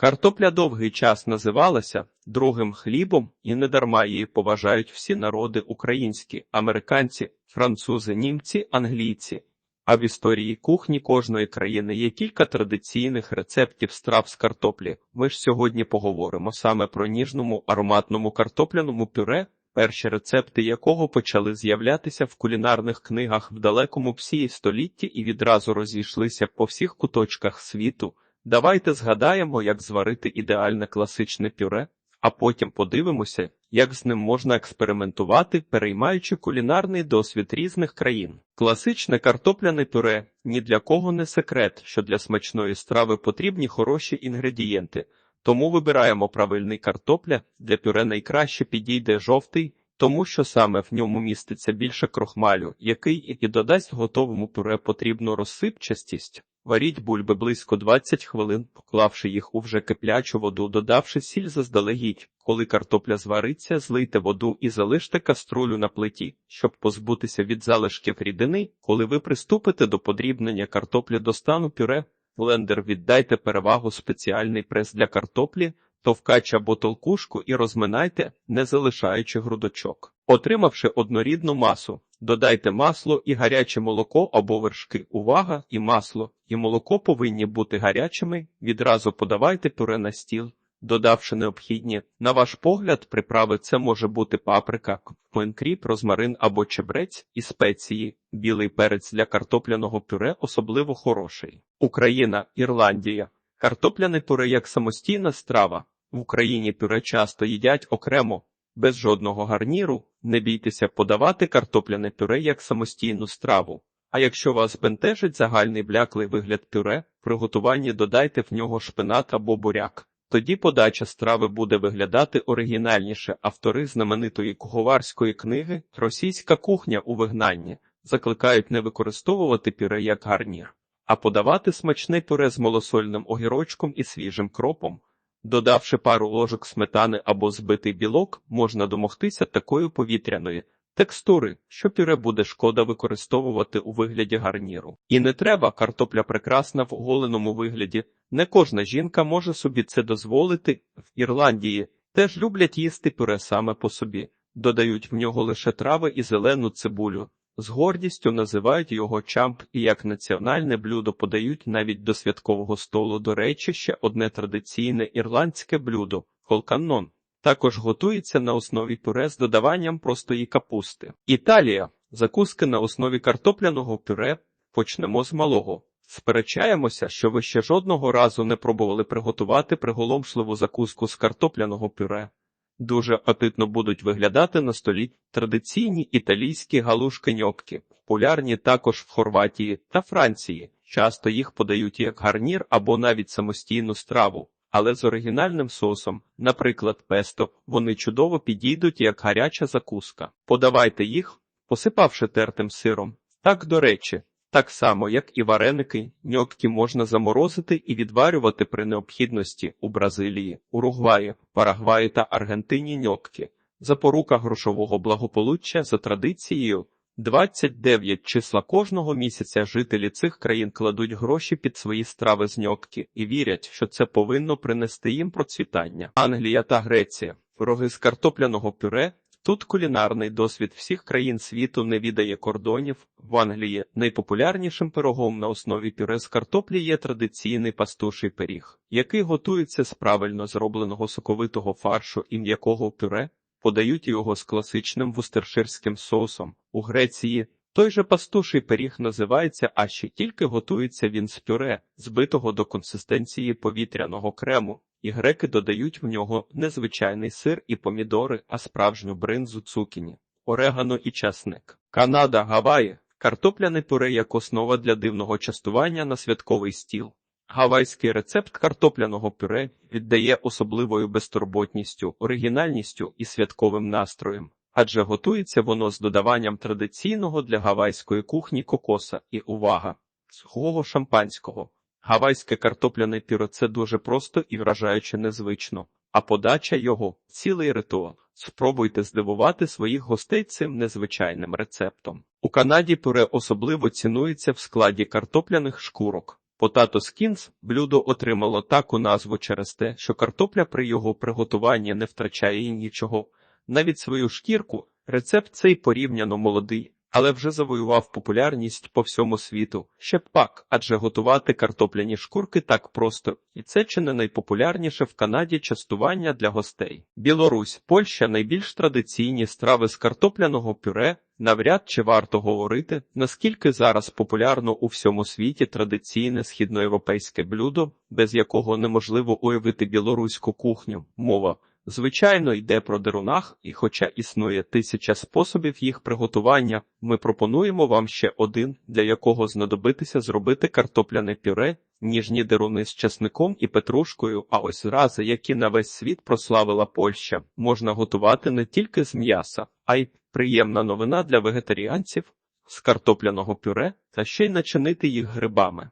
Картопля довгий час називалася другим хлібом, і недарма її поважають всі народи українські, американці, французи, німці, англійці. А в історії кухні кожної країни є кілька традиційних рецептів страв з картоплі. Ми ж сьогодні поговоримо саме про ніжному ароматному картопляному пюре, перші рецепти якого почали з'являтися в кулінарних книгах в далекому псії столітті і відразу розійшлися по всіх куточках світу. Давайте згадаємо, як зварити ідеальне класичне пюре, а потім подивимося, як з ним можна експериментувати, переймаючи кулінарний досвід різних країн. Класичне картопляне пюре ні для кого не секрет, що для смачної страви потрібні хороші інгредієнти. Тому вибираємо правильний картопля. Для пюре найкраще підійде жовтий, тому що саме в ньому міститься більше крохмалю, який і додасть готовому пюре потрібну розсипчастість. Варіть бульби близько 20 хвилин, поклавши їх у вже киплячу воду, додавши сіль заздалегідь. Коли картопля звариться, злийте воду і залиште каструлю на плиті, щоб позбутися від залишків рідини. Коли ви приступите до подрібнення картоплі до стану пюре, блендер віддайте перевагу спеціальний прес для картоплі, товкач або толкушку і розминайте, не залишаючи грудочок. Отримавши однорідну масу, додайте масло і гаряче молоко або вершки. Увага! І масло, і молоко повинні бути гарячими. Відразу подавайте пюре на стіл, додавши необхідні, на ваш погляд, приправи це може бути паприка, кмин-кріп, розмарин або чебрець і спеції. Білий перець для картопляного пюре особливо хороший. Україна, Ірландія. Картопляне пюре як самостійна страва. В Україні пюре часто їдять окремо, без жодного гарніру. Не бійтеся подавати картопляне пюре як самостійну страву. А якщо вас бентежить загальний бляклий вигляд пюре, при готуванні додайте в нього шпинат або буряк. Тоді подача страви буде виглядати оригінальніше. Автори знаменитої куховарської книги Російська кухня у вигнанні закликають не використовувати пюре як гарнір, а подавати смачне пюре з малосольним огірочком і свіжим кропом. Додавши пару ложок сметани або збитий білок, можна домогтися такої повітряної текстури, що пюре буде шкода використовувати у вигляді гарніру. І не треба картопля прекрасна в оголеному вигляді. Не кожна жінка може собі це дозволити. В Ірландії теж люблять їсти пюре саме по собі, додають в нього лише трави і зелену цибулю. З гордістю називають його чамп і як національне блюдо подають навіть до святкового столу. До речі, ще одне традиційне ірландське блюдо холканнон. Також готується на основі пюре з додаванням простої капусти. Італія закуски на основі картопляного пюре. Почнемо з малого. Сперечаємося, що ви ще жодного разу не пробували приготувати приголомшливу закуску з картопляного пюре. Дуже апетитно будуть виглядати на столі традиційні італійські галушки ньоккі, популярні також в Хорватії та Франції. Часто їх подають як гарнір або навіть самостійну страву, але з оригінальним соусом, наприклад, песто, вони чудово підійдуть як гаряча закуска. Подавайте їх, посипавши тертим сиром. Так, до речі, так само, як і вареники, ньоккі можна заморозити і відварювати при необхідності у Бразилії, Уругваї, Парагваї та Аргентині ньоккі. Запорука грошового благополуччя за традицією. 29 числа кожного місяця жителі цих країн кладуть гроші під свої страви з ньоккі і вірять, що це повинно принести їм процвітання. Англія та Греція. Роги з картопляного пюре Тут кулінарний досвід всіх країн світу не віддає кордонів. В Англії найпопулярнішим пирогом на основі пюре з картоплі є традиційний пастуший пиріг, який готується з правильно зробленого соковитого фаршу і м'якого пюре, подають його з класичним вустерширським соусом. У Греції той же пастуший пиріг називається аші, тільки готується він з пюре, збитого до консистенції повітряного крему і греки додають в нього незвичайний сир і помідори, а справжню бринзу цукіні, орегано і часник. Канада, Гаваї, картопляне пюре як основа для дивного частування на святковий стіл. Гавайський рецепт картопляного пюре віддає особливою безтурботністю, оригінальністю і святковим настроєм, адже готується воно з додаванням традиційного для гавайської кухні кокоса і увага, сухого шампанського. Гавайське картопляне пюре – це дуже просто і вражаюче незвично, а подача його цілий ритуал. Спробуйте здивувати своїх гостей цим незвичайним рецептом. У Канаді пюре особливо цінується в складі картопляних шкурок. Potato skins блюдо отримало таку назву через те, що картопля при його приготуванні не втрачає нічого. Навіть свою шкірку рецепт цей порівняно молодий, але вже завоював популярність по всьому світу. Ще пак, адже готувати картопляні шкурки так просто, і це чи не найпопулярніше в Канаді частування для гостей. Білорусь, Польща найбільш традиційні страви з картопляного пюре. Навряд чи варто говорити, наскільки зараз популярно у всьому світі традиційне східноєвропейське блюдо, без якого неможливо уявити білоруську кухню. Мова, звичайно, йде про дерунах, і хоча існує тисяча способів їх приготування, ми пропонуємо вам ще один, для якого знадобитися зробити картопляне пюре, ніжні деруни з часником і петрушкою, а ось рази, які на весь світ прославила Польща, можна готувати не тільки з м'яса, а й Приємна новина для вегетаріанців з картопляного пюре та ще й начинити їх грибами.